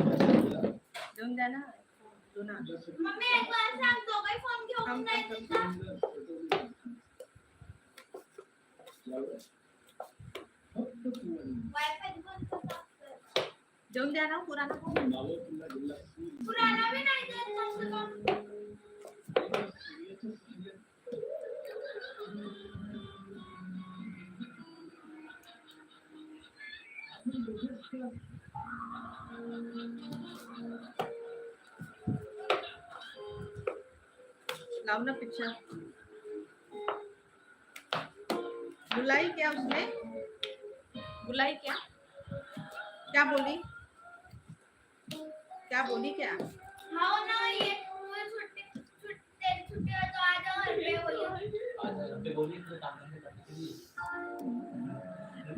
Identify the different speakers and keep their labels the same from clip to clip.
Speaker 1: देऊन द्या ना जुना
Speaker 2: मम्मी एक बार सांग दोघे फोन घेऊन नाही देता. वायफाय बंद कसा असतं?
Speaker 1: देऊन द्या ना पुराणा
Speaker 2: पुराणा बी नाही देत
Speaker 1: लाओ ना पिक्चर बुलाई क्या उसने? बुलाई क्या? क्या बोली? क्या बोली क्या?
Speaker 2: हाँ ना ये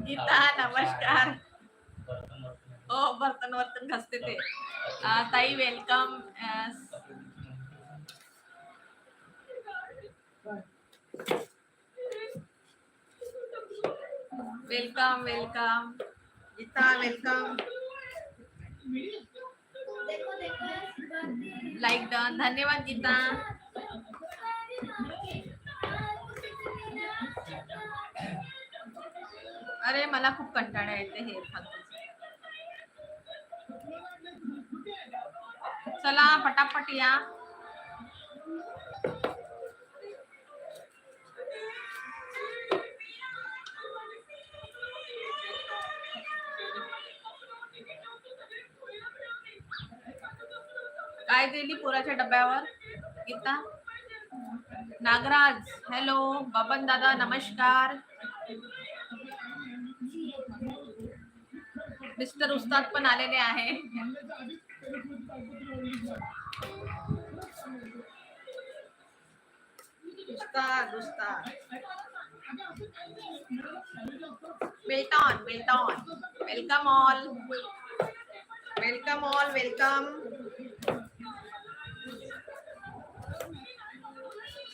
Speaker 1: गीता नमस्कार।
Speaker 3: बर्तन वर्तन
Speaker 1: हो बर्तन वर्तन घासते अं, ताई welcome welcome welcome Geeta welcome. Like done धन्यवाद गीता अरे मला खूप कंटाळा येते हे फालतूचं. चला पटापट या. काय दिली पोराच्या डब्यावर? गीता? नागराज हॅलो बबन दादा नमस्कार. मिस्टर उस्ताद पण आलेले आहे. वेलकम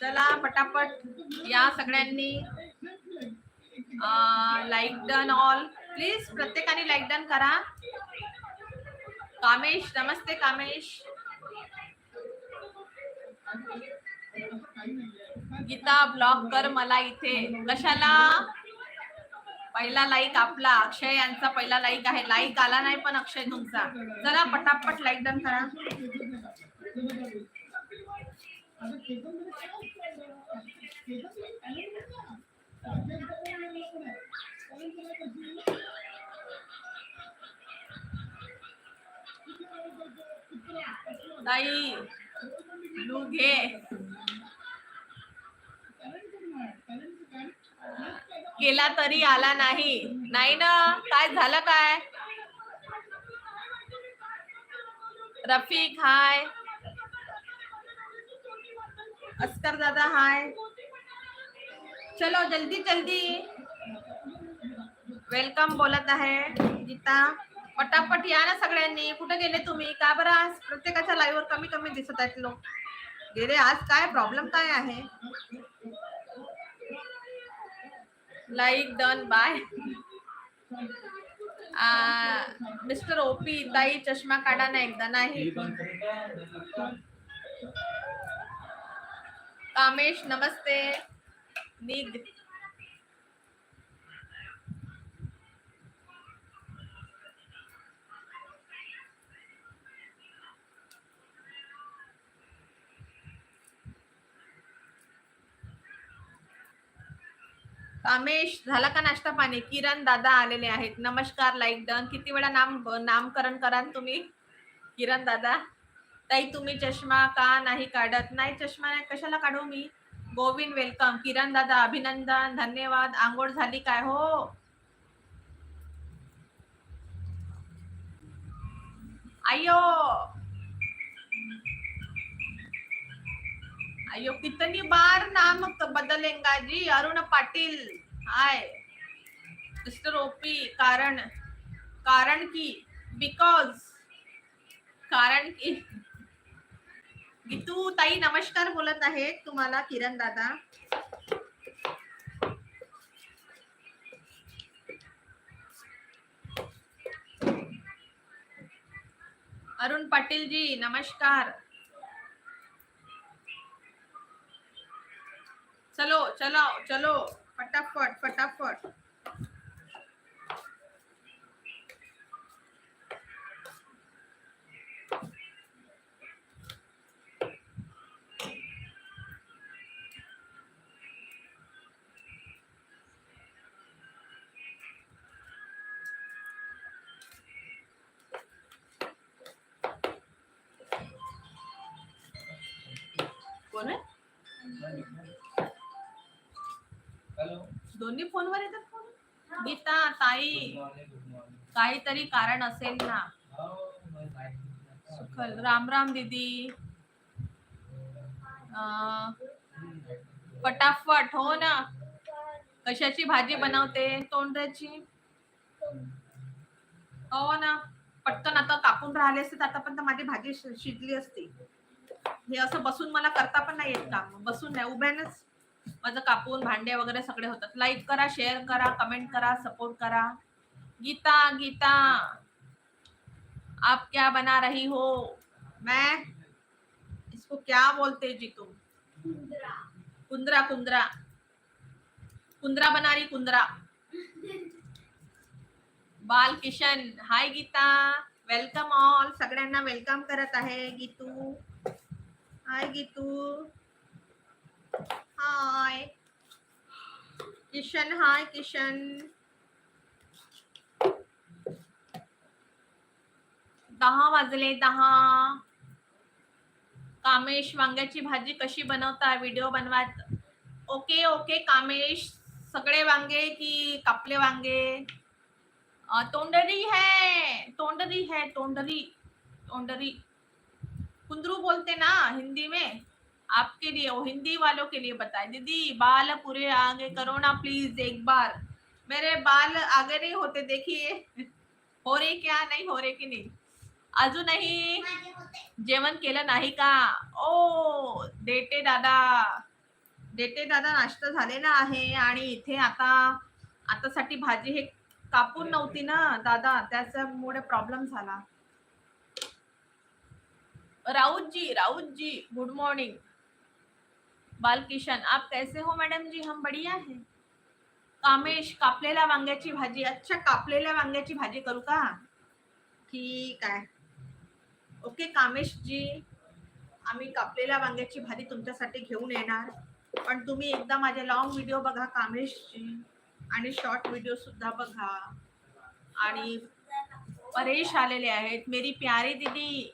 Speaker 1: चला, पटापट। या सगळ्यांनी लाईक डन ऑल प्लीज़ प्रत्येकाने लाईक डन करा. कामेश, नमस्ते कामेश. गीता ब्लॉक कर मला इथे. कशाला? पहिला लाईक आपला. अक्षय यांचा पहिला लाईक आहे. लाईक आला नाही पण अक्षय तुमचा. जरा पटापट लाईक डन करा. ताई लू घे. केला तरी आला नाही. नाही ना? काय झालं काय? रफिक हाय. अस्कर दादा हाय. चलो जल्दी जल्दी. वेलकम बोलत आहे गीता. पटापट या ना सगळ्यांनी. कुठे गेले तुम्ही? का बरं आज? प्रत्येकाच्या लाईव्ह वर कमी कमी दिसत आहेत लोक. गेले आज काय? प्रॉब्लेम काय आहे? Like done bye mister OP ताई चष्मा काढा ना एकदा नाही. कामेश नमस्ते. मी कामेश झाला का नाश्ता पाणी? किरण दादा आलेले आहेत. नमस्कार लाईक डन. किती वेळा नाम नामकरण कराल तुम्ही? किरण दादा. ताई तुम्ही चष्मा का नाही काढत? नाही चष्मा नाही. कशाला काढू मी? गोविंद वेलकम किरण दादा अभिनंदन. धन्यवाद. आंघोळ झाली काय? हो. अयो अयो कितनी बार नाम बदलेंगा जी? Arun Patil hi mister OP कारण कारण की बिकॉज कारण की। गीतू ताई नमस्कार बोलत आहे तुम्हाला किरण दादा. अरुण पाटील जी नमस्कार. चलो चलो चलो फटाफट फटाफट. दोन्ही फोनवर येतात फोन गीता ताई काहीतरी कारण असेल ना. सुखल राम राम दीदी. अं, फटाफट हो ना. कशाची भाजी बनवते? तोंडाची. हो ना. पटकन आता कापून राहिले असते तर आतापर्यंत माझी भाजी शिजली असती. हे असं बसून मला करता पण नाही येत काम. बसून नाही उभ्यानंच माझं कापून भांडे वगैरे सगळे होतात. लाईक करा शेअर करा कमेंट करा सपोर्ट करा. गीता गीता. आप क्या बना रही हो? मैं इसको क्या बोलते जी तुम?
Speaker 2: कुंदरा।
Speaker 1: कुंदरा कुंदरा। कुंदरा बना रही Kundra. Bal Kishan hi Geeta. Welcome all सगळ्यांना वेलकम करत आहे गीतू. हाय गीतू. हाय किशन हाय किशन दहा वाजले, दहा. कामेश, वांग्याची भाजी कशी बनवता? व्हिडिओ बनवात. Okay okay, Kamesh. सगळे वांगे की कापले वांगे? तोंडरी है. तोंडरी है, तोंडरी. तोंडरी. कुंदरू बोलते ना हिंदी में? आपके लिए वो हिंदी वालों के लिए बताएं। दीदी बाल पूरे आगे करो ना प्लीज एक बार। मेरे बाल आगे नहीं होते देखिए। हो रहे क्या? नहीं हो रहे की नाही? अजूनही जेवण केलं नाही का? ओ देते दादा। देते दादा नाश्ता झालेला आहे आणि इथे आता आतासाठी भाजी हे कापून नव्हती ना दादा. त्याच्यामुळे प्रॉब्लेम झाला. राऊत जी राऊत जी गुड मॉर्निंग बालकिशन, आप कैसे हो मॅडम जी? हम बढ़िया है। कामेश कापलेल्या वांग्याची भाजी अच्छा कापलेल्या वांग्याची भाजी करू का? ठीक आहे. ओके कामेश जी, आम्ही कापलेल्या वांग्याची भाजी तुमच्यासाठी घेऊन येणार. पण तुम्ही एकदा माझे लॉंग व्हिडिओ बघा कामेशची आणि शॉर्ट व्हिडिओ सुद्धा बघा. आणि परेश आलेले आहेत. मेरी प्यारी दीदी,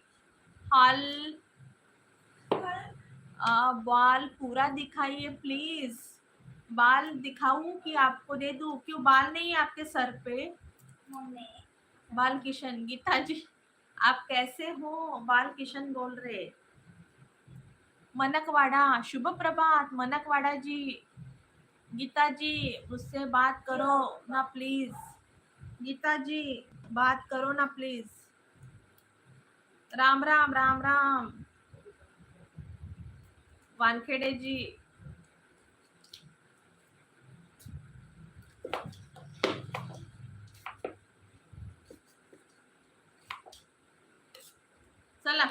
Speaker 1: हाल आ, बाल पूरा दिखाइए प्लीज़ बाल दिखाऊँ कि आपको दे दूँ? क्यों बाल नहीं है आपके सर पे? बाल किशन गीता जी आप कैसे हो? बाल किशन बोल रहे। मनकवाड़ा शुभ प्रभात मनकवाड़ा जी। गीता जी मुझसे बात करो ना प्लीज़ गीता जी बात करो ना प्लीज़ राम राम राम राम। वानखेडे जी। चला।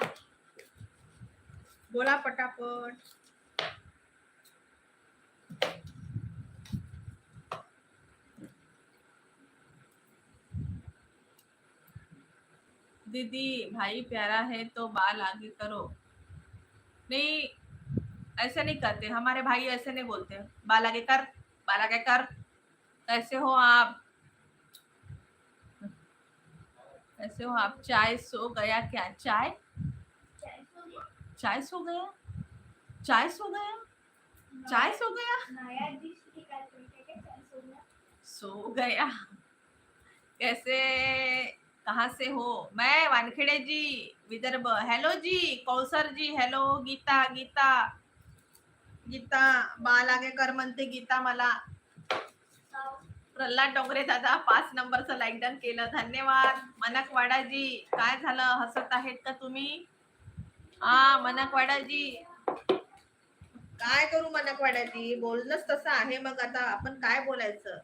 Speaker 1: बोला पटापट। दीदी भाई प्यारा है तो बाल आगे करो। नहीं ऐसे नहीं करते, हमारे भाई ऐसे नहीं बोलते। बाला आगे कर बाल आगे कर। कैसे हो आप। कैसे हो आप। चाय सो गया क्या? चाय?
Speaker 2: चाय सो गया?
Speaker 1: चाय सो गया?
Speaker 2: के चाय सो गया?
Speaker 1: सो गया। कैसे? कहाँ से हो? मैं वानखेड़े जी, विदर्भ। हेलो जी, कौसर जी। हेलो, गीता गीता। गीता बाल आगे कर म्हणते गीता मला प्रल्हाद डोंगरे दादा पाच नंबरचं लाईक डन केलं. धन्यवाद. मनकवाडा जी काय झालं? हसत आहेत का तुम्ही? हा मनकवाडाजी काय करू मनकवाडाजी बोलणंच तसं आहे मग आता. आपण काय बोलायचं?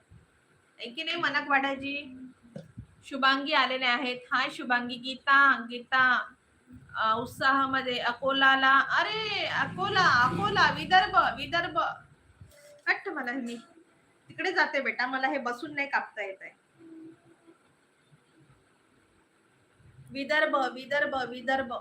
Speaker 1: की नाही मनकवाडाजी शुभांगी आलेले आहेत. हाय शुभांगी. गीता गीता. उत्साहामध्ये अकोलाला अरे अकोला अकोला विदर्भ विदर्भ. हट्ट मला हे मी. तिकडे जाते बेटा मला हे बसून नाही कापता येत आहे. विदर्भ विदर्भ विदर्भ.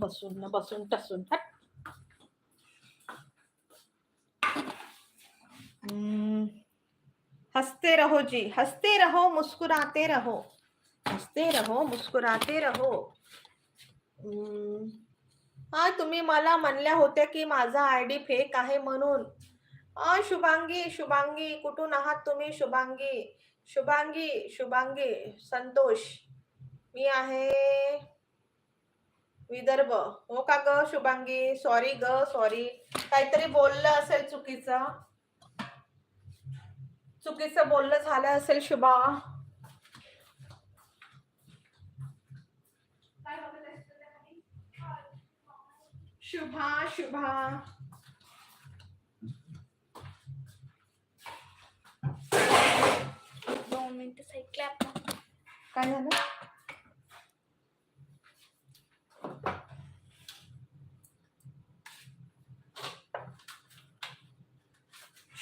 Speaker 1: बसून बसून टसून हट हम्म. हंसते रहो जी हंसते रहो मुस्कुराते रहो। हंसते रहो मुस्कुराते रहो। हा तुम्ही मला म्हणल्या होत्या की माझा आय डी फेक आहे म्हणून. शुभांगी शुभांगी कुठून आहात तुम्ही? शुभांगी शुभांगी शुभांगी संतोष. मी आहे विदर्भ. हो का ग शुभांगी? सॉरी ग सॉरी काहीतरी बोललं असेल चुकीचं. चुकीचं बोलणं झालं असेल शुभा. शुभा शुभा.
Speaker 2: दोन मिनिटं साईड क्लॅप
Speaker 1: काय झालं?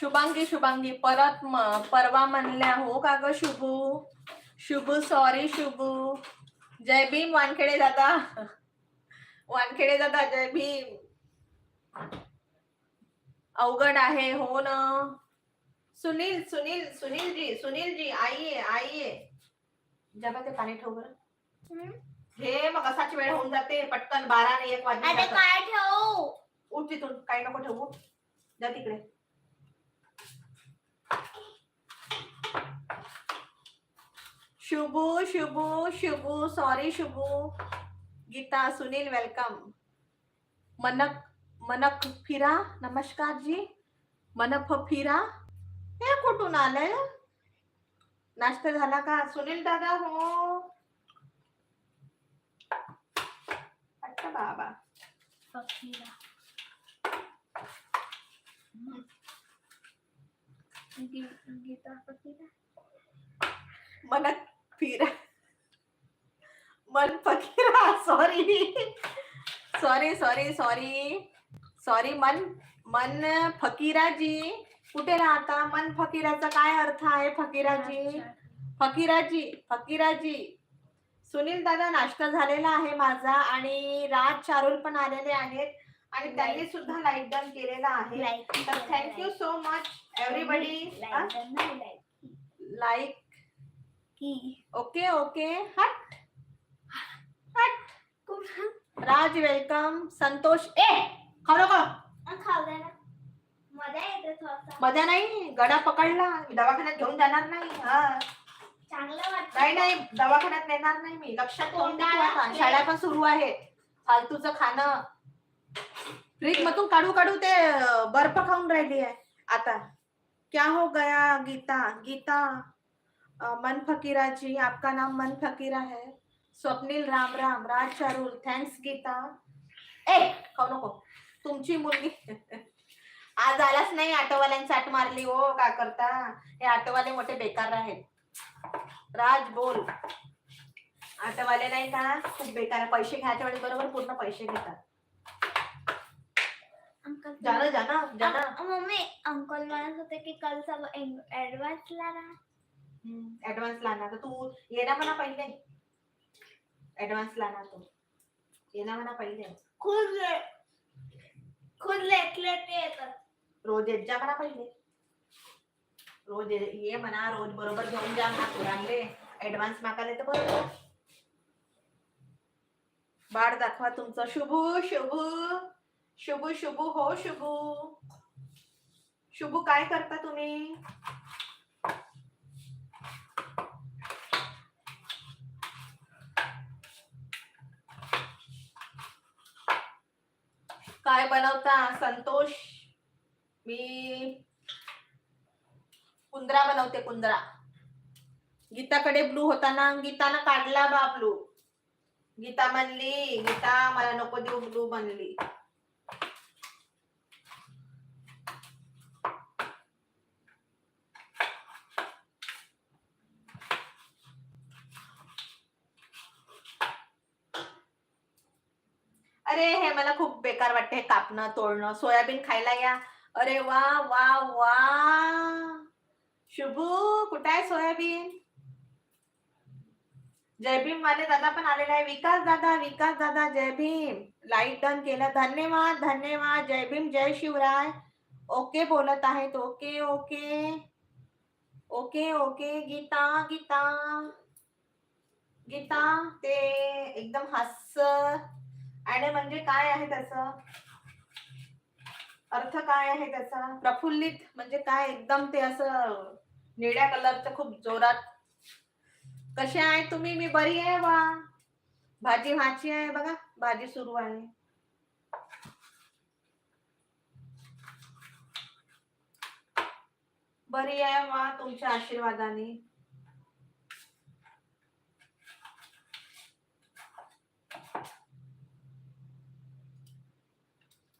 Speaker 1: शुभांगी शुभांगी. परत म- परवा म्हणल्या. हो का ग शुभू? शुभू सॉरी शुभू. जय भीम वानखेडे दादा. वानखेडे दादा जय भीम. अवघड आहे हो ना. सुनील सुनील सुनील जी सुनील जी आइए आइए जबा ते पाणी ठेव बरं. हे मग असाच वेळ होऊन जाते. पटकन बारा आणि एक वाजता
Speaker 2: काय ठेवू?
Speaker 1: उठ तिथून. काही नको ठेवू. जा तिकडे. शुभू शुभू शुभू सॉरी शुभू। गीता सुनील वेलकम मनक मनक फिरा नमस्कार जी। मनफ फिरा। हे कुठून आलंय? नाश्ता झाला का? सुनील दादा हो। अच्छा बाबा।
Speaker 2: गीता।
Speaker 1: मनक फिरा मन फकीरा sorry sorry sorry sorry sorry मन मन फकीराजी. कुठे राहता मन फकीराचा काय अर्थ आहे फकीराजी? फकीराजी फकीराजी. सुनील दादा नाश्ता झालेला आहे माझा आणि राज चारुल पण आलेले आहेत. आणि त्यांनी सुद्धा लाईक डन केलेला आहे. तर thank you so much everybody
Speaker 2: like
Speaker 1: okay okay. हट. हट. राज वेलकम. संतोष. ए
Speaker 2: दे ना. मजा येते थोडासा.
Speaker 1: मजा नाही? गडा पकडला. दवाखान्यात घेऊन जाणार नाही. हा.
Speaker 2: चांगलं वाटतं.
Speaker 1: नाही नाही. दवाखान्यात नेणार नाही मी. लक्षात ठेवून. शाळा पण सुरू आहे. फालतूचं खाणं. फ्रीज मधून काढू काढू ते बर्फ खाऊन राहिली आहे. आता. क्या हो गया गीता? गीता. मन फकीरा जी आपका नाम मन फकीरा है। स्वप्नील राम राम राज चारुल थँक्स गीता। ए खाऊ नको तुमची मुलगी. आज आलाच नाही ऑटोवाल्यांची आट मारली हो का करता? हे ऑटोवाले मोठे बेकार आहेत. राज बोल. ऑटोवाले नाही का खूप बेकार. पैसे घ्यायच्या वेळी बरोबर पूर्ण पैसे घेतात.
Speaker 2: अंकल
Speaker 1: जाना जाना जाना.
Speaker 2: मम्मी अंकल म्हणत होते की कल सब ऍडव्हान्स ला
Speaker 1: ऍडव्हान्स लाना तर तू ये ना म्हणा पहिले. ऍडव्हान्स लाना तू. ये ना म्हणा पहिले.
Speaker 2: खुद ले- खुद लेट लेट येतात.
Speaker 1: रोज येत जा म्हणा पहिले. रोज ये म्हणा रोज बरोबर घेऊन जा म्हणा पोरांले. ऍडव्हान्स मागायला तर बरोबर. बाळ दाखवा तुमचं. शुभू शुभू. शुभू शुभू हो शुभू. शुभू काय करता तुम्ही? काय बनवता? संतोष. मी कुंदरा बनवते कुंदरा. गीताकडे ब्लू होता ना गीतानं काढला बा ब्लू गीता म्हणली गीता मला नको देऊ ब्लू म्हणली अरे हे मला खूप बेकार हे कापणं तोडणं सोयाबीन खायला या. अरे वा वा वा. शुभू कुठे आहे सोयाबीन? जय भीम वाले दादा पण आलेला आहे. विकास दादा विकास दादा जय भीम लाइट डन केलं. धन्यवाद धन्यवाद. जय भीम जय शिवराय. ओके बोलत आहेत. Okay okay. Okay okay. Geeta Geeta. Geeta ते एकदम हास्य. आणि म्हणजे काय आहे त्याचं? अर्थ काय आहे त्याचा? प्रफुल्लित म्हणजे काय? एकदम ते असं निळ्या कलरचं खूप जोरात. कसे आहे तुम्ही? मी बरी आहे वा भाजी व्हायची आहे बघा. भाजी सुरू आहे. बरी आहे वा तुमच्या आशीर्वादाने.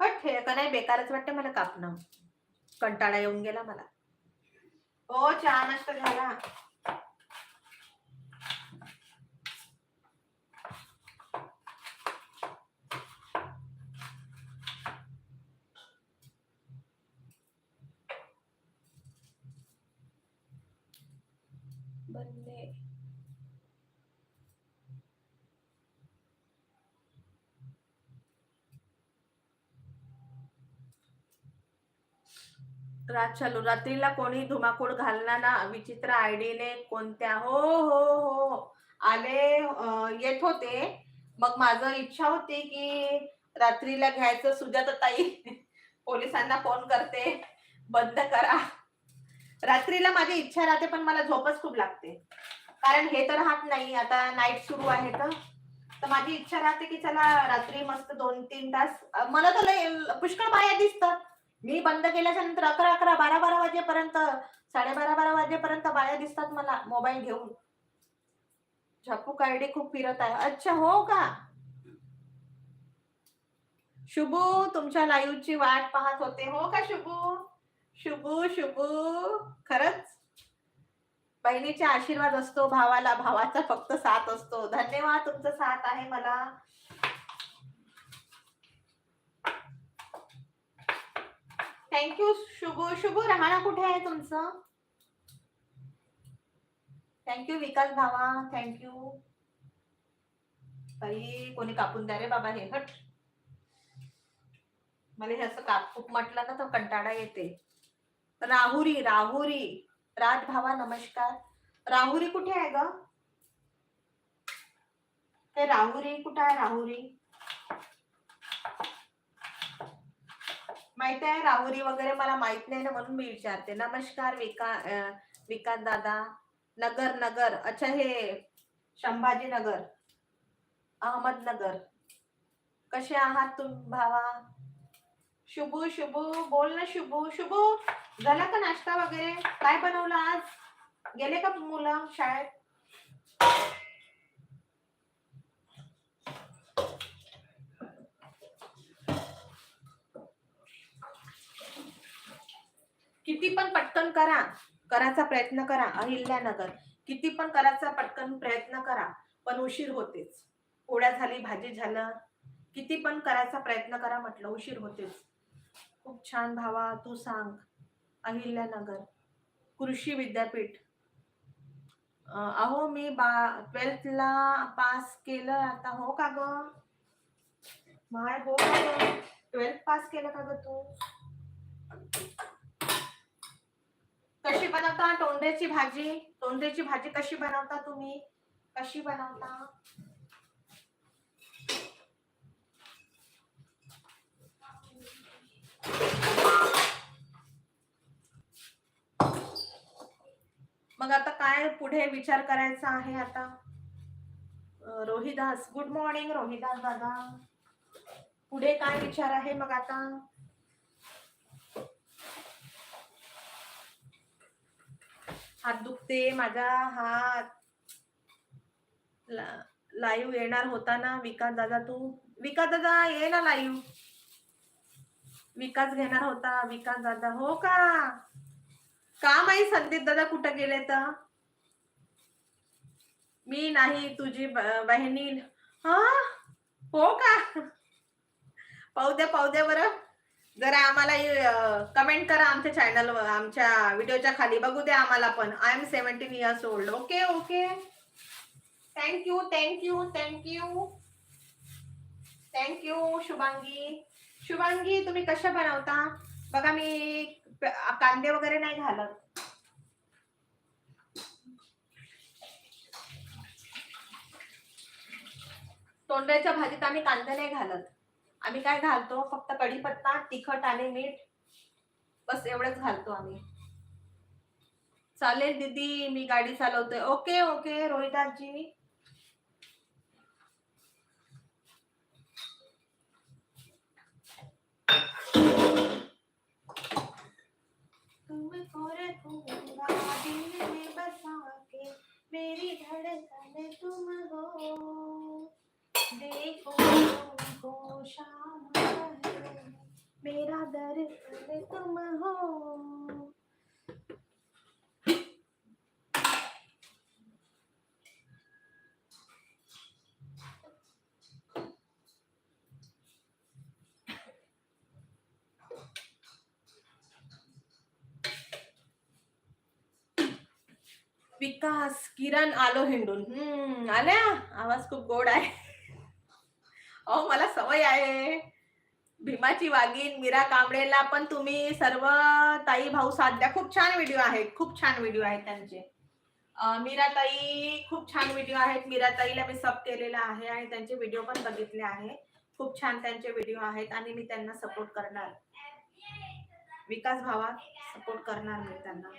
Speaker 1: हट हे का नाही बेकारच वाटतं मला कापणं. कंटाळा येऊन गेला मला. हो चहा नाश्ता झाला. बनले. रात चालू. रात्रीला कोणी धुमाकूळ घालणार ना विचित्र आयडीने कोणत्या हो हो हो, हो. आले येत होते. मग माझं इच्छा होती की रात्रीला घ्यायचं सुजाता ताई पोलिसांना फोन करते. बंद करा. रात्रीला माझी इच्छा राहते पण मला झोपच खूप लागते. कारण हे तर राहत नाही. आता नाईट सुरू आहे तर. तर माझी इच्छा राहते की चला रात्री मस्त दोन तीन तास. मला तर पुष्कळ बाया दिसतात. मी बंद केल्याच्यानंतर अकरा अकरा बारा बारा वाजेपर्यंत साडेबारा बारा वाजेपर्यंत बाया दिसतात मला मोबाईल घेऊन. झप्पू कायडे खूप फिरत आहे. अच्छा हो का? शुभू तुमच्या लाईव्हची वाट पाहत होते. हो का शुभू? शुभू शुभू खरंच? बहिणीचा आशीर्वाद असतो भावाला. भावाचा फक्त साथ असतो. धन्यवाद तुमचा साथ आहे मला. थँक्यू शुभ शुभ. राहणं कुठे आहे तुमचं? थँक्यू विकास भावा. थँक्यू बाई कोणी कापून द्या रे बाबा हे हट. मला हे असं कापूप म्हटलं ना तर कंटाळा येते. राहुरी राहुरी. राज भावा नमस्कार. राहुरी कुठे आहे ग? ते राहुरी कुठे आहे राहुरी? माहीत आहे? राहुरी वगैरे मला माहीत नाही ना म्हणून मी विचारते. नमस्कार विका विकास दादा. नगर नगर. अच्छा हे संभाजीनगर अहमदनगर. कसे आहात तुम भावा? शुभू शुभू. बोल ना शुभू. शुभू झाला का नाश्ता वगैरे? काय बनवलं आज? गेले का मुलं शाळेत? किती पण पटकन करा करायचा प्रयत्न करा अहिल्यानगर. किती पण करायचा पटकन प्रयत्न करा पण उशीर होतेच. पोळ्या झाली भाजी झालं किती पण करायचा प्रयत्न करा म्हटलं उशीर होतेच. खूप छान भावा तू सांग अहिल्यानगर कृषी विद्यापीठ. अहो मी बा ट्वेल्थला पास केलं आता हो का ग? माय हो का ट्वेल्थ पास केलं का ग तू? कशी बनवता? तोंड्याची भाजी? तोंड्याची भाजी कशी बनवता तुम्ही? कशी बनवता? मग आता काय पुढे विचार करायचा आहे आता? रोहिदास गुड मॉर्निंग रोहिदास दादा. पुढे काय विचार आहे मग आता? हात दुखते माझा हात लाईव्ह येणार होता ना विकास दादा तू विकास दादा ये ना लाईव्ह विकास घेणार होता विकास दादा. हो का? का माहीत संदीप दादा कुठं गेले तर? मी नाही तुझी ब- बहिणी. हा? हो का? पाहू द्या पाहू द्या बरं. जरा आम्हाला कमेंट करा आमच्या चॅनल आमच्या व्हिडिओच्या खाली. बघू द्या आम्हाला पण. I am seventeen years old okay okay thank you thank you thank you thank you Shubhangi. Shubhangi तुम्ही कशा बनवता? बघा मी कांदे वगैरे नाही घालत. तोंड्याच्या भाजीत आम्ही कांदे नाही घालत. आम्ही काय घालतो? फक्त कढीपत्ता तिखट आणि मीठ. बस एवढंच घालतो आम्ही. चालेल दीदी मी गाडी चालवतोय. ओके ओके रोहिदासजी बसा के मेरी धड़कन तुम हो। देखो मेरा दर्द तुम हो। विकास किरण आलो हिंडून. हम्म आल्या? आवाज खूप गोड आहे. अहो मला सवय आहे. भीमाची वागीन मीरा कांबळेला पण तुम्ही सर्व ताई भाऊ साथ द्या खूप छान व्हिडिओ आहेत खूप छान व्हिडिओ आहेत त्यांचे. मीराताई मीरा ताई खूप छान व्हिडिओ आहेत. मीरा ताईला मी सब केलेला आहे आणि त्यांचे व्हिडिओ पण बघितले आहे. खूप छान त्यांचे व्हिडिओ आहेत आणि मी त्यांना सपोर्ट करणार. विकास भावा सपोर्ट करणार मी त्यांना.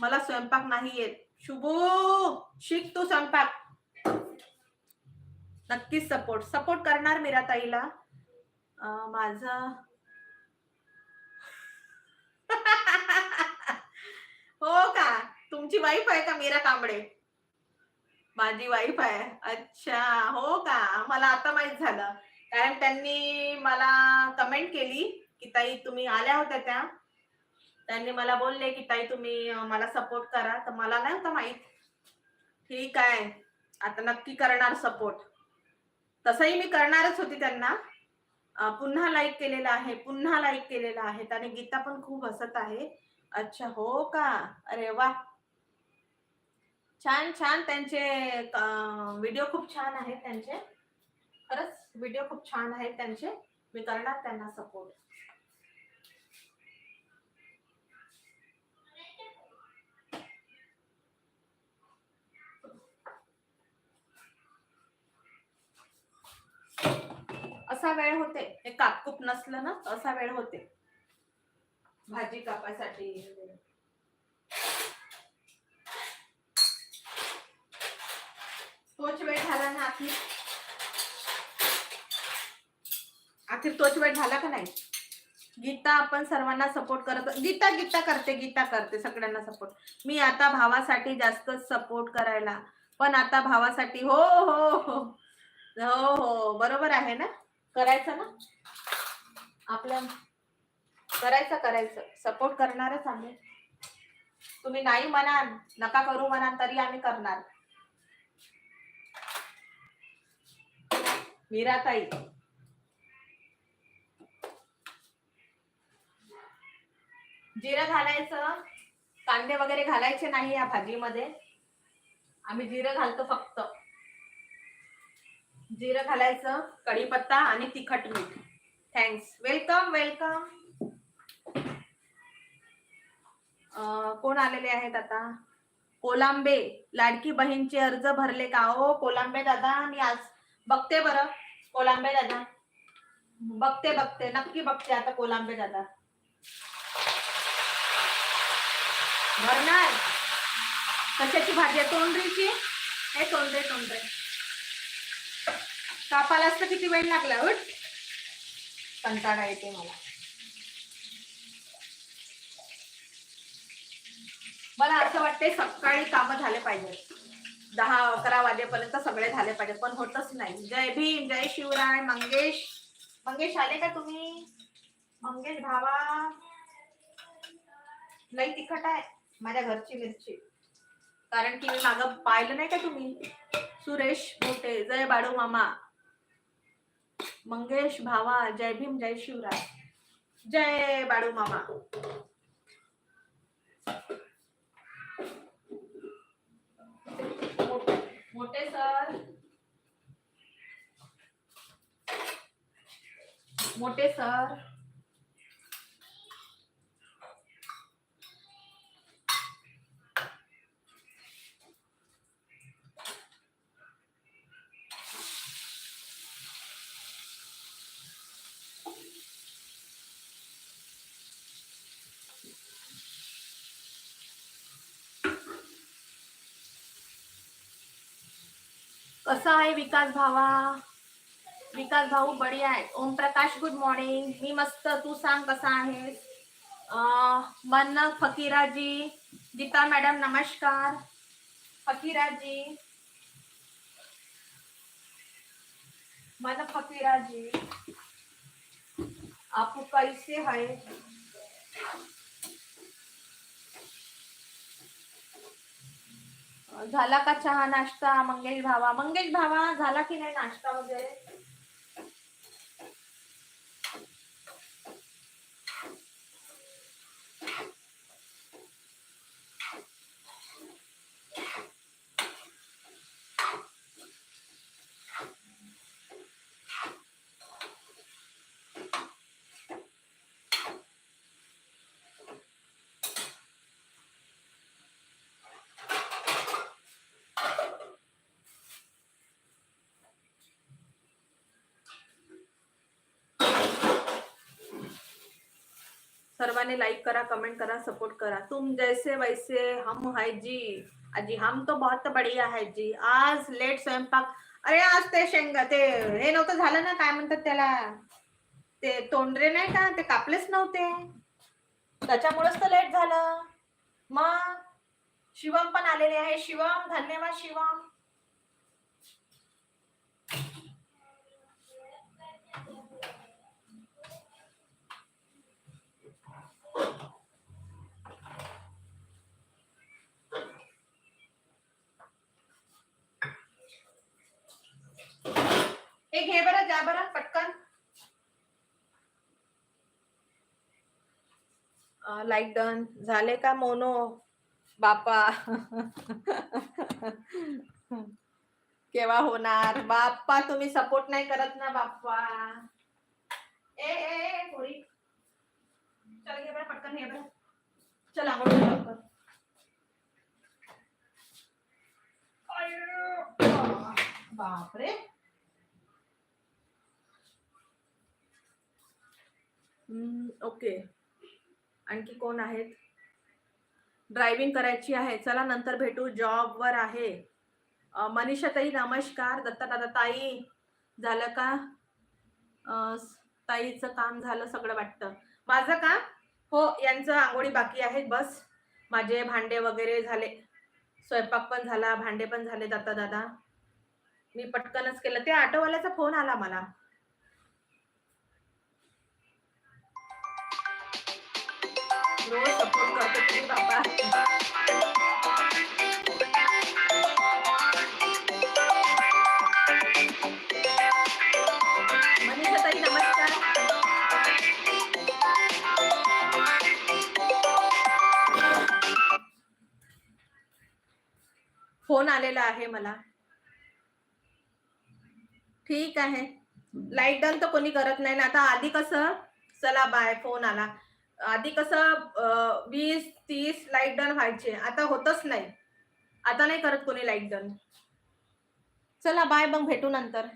Speaker 1: मला स्वयंपाक नाही येत. शुभू शिक तू स्वयंपाक. नक्कीच सपोर्ट सपोर्ट करणार मीरा ताईला. माझा हो का? तुमची वाईफ आहे का मीरा कांबळे? माझी वाईफ आहे. अच्छा हो का? मला आता माहीत झालं. कारण त्यांनी मला कमेंट केली की ताई तुम्ही आल्या होत्या त्या. त्यांनी मला बोलले की ताई तुम्ही मला सपोर्ट करा. तर मला नाही होतं माहीत. ठीक आहे. आता नक्की करणार सपोर्ट तसंही मी करणारच होती त्यांना. पुन्हा लाईक केलेलं आहे पुन्हा लाईक केलेलं आहे. आणि गीता पण खूप हसत आहे. अच्छा हो का? अरे वा. छान छान त्यांचे व्हिडिओ खूप छान आहेत त्यांचे. खरंच व्हिडिओ खूप छान आहेत त्यांचे. मी करणार त्यांना सपोर्ट असा वेळ होते? हे कापकूप नसलं ना असा वेळ होते. भाजी कापायसाठी. तोच वेळ झाला ना आखिर? आखिर तोच वेळ झाला का नाही? गीता आपण सर्वांना सपोर्ट करत गीता गीता करते गीता करते सगळ्यांना सपोर्ट मी आता भावासाठी जास्त सपोर्ट करायला. पण आता भावासाठी हो हो हो. हो हो. बरोबर आहे ना? करायचं ना? आपलं करायचं करायचं. सपोर्ट करणारच आम्ही. तुम्ही नाही म्हणाल नका करू म्हणाल तरी आम्ही करणार. मीराताई. जिरं घालायचं. कांदे वगैरे घालायचे नाही या भाजीमध्ये. आम्ही जिरं घालतो फक्त. जिरं घालायचं कढीपत्ता आणि तिखट मीठ. थँक्स वेलकम वेलकम कोण आलेले आहेत आता? कोलांबे लाडकी बहीणचे अर्ज भरले का हो? कोलांबे दादा मी आज बघते बरं. कोलांबे दादा. बघते बघते. नक्की बघते आता कोलांबे दादा. भरणार? कशाची भाजी आहे? तोंडरीची? हे तोंडरे तोंडरे. कापाला तर किती वेळ लागला? उठ. कंटाळा येते मला. मला असं वाटतंय सकाळी कामं झाले पाहिजे. दहा अकरा वाजेपर्यंत सगळे झाले पाहिजे पण होतच नाही. जय भीम जय शिवराय मंगेश. मंगेश आले का तुम्ही? मंगेश भावा. लई तिखट आहे. माझ्या घरची मिरची. कारण की मी मागं पाहिलं नाही का तुम्ही? सुरेश मोठे जय बाडू मामा. मंगेश भावा जय भीम जय शिवराय. जय बाडू मामा. मोठे- मोठे सर. मोठे सर. कसा आहे विकास भावा? विकास भाऊ बढिया आहे ओम प्रकाश गुड मॉर्निंग मी मस्त. तू सांग कसा आहेस? अं, मन फकीराजी गीता मॅडम नमस्कार. फकीराजी. मन फकीराजी आप कैसे है? झाला का चहा नाश्ता मंगेश भावा? मंगेश भावा झाला की नाही नाश्ता वगैरे? सर्वांनी लाईक करा कमेंट करा सपोर्ट करा. तुम जैसे वैसे हम है जी. आजी हम तो बहुत बढ़िया है जी. आज लेट स्वयंपाक. अरे आज ते शेंग ते हे नव्हतं झालं ना काय म्हणतात त्याला? ते तोंडरे नाही का? ते कापलेच नव्हते. त्याच्यामुळेच तर लेट झालं. मग शिवम पण आलेले आहे. शिवम धन्यवाद शिवम. हे घे बरं जा बरं पटकन. लाईक डन झाले का मोनो? बापा केव्हा होणार? बाप्पा तुम्ही सपोर्ट नाही करत ना बाप्पा. ए ए चल घे बरं पटकन घे बरं. चल बापरे. ओके आणखी कोण आहेत? ड्रायव्हिंग करायची आहे. चला नंतर भेटू. जॉबवर आहे. मनीषा ताई नमस्कार. दत्ता दादा ताई झालं का? ताईचं काम झालं सगळं वाटतं. माझं काम? हो यांचं आंघोळी बाकी आहेत. बस. माझे भांडे वगैरे झाले. स्वयंपाक पण झाला. भांडे पण झाले दत्ता दादा मी पटकनच केलं. ते ऑटोवाल्याचा फोन आला मला. सपोर्ट करतो बाबा फोन आलेला आहे मला. ठीक आहे. लाइट डन तर कोणी करत नाही ना. आता आधी कसं? चला बाय फोन आला. आधी कसं वीस तीस लाइट डन व्हायचे. आता होतच नाही. आता नाही करत कोणी लाइट डन. चला बाय मग भेटू नंतर.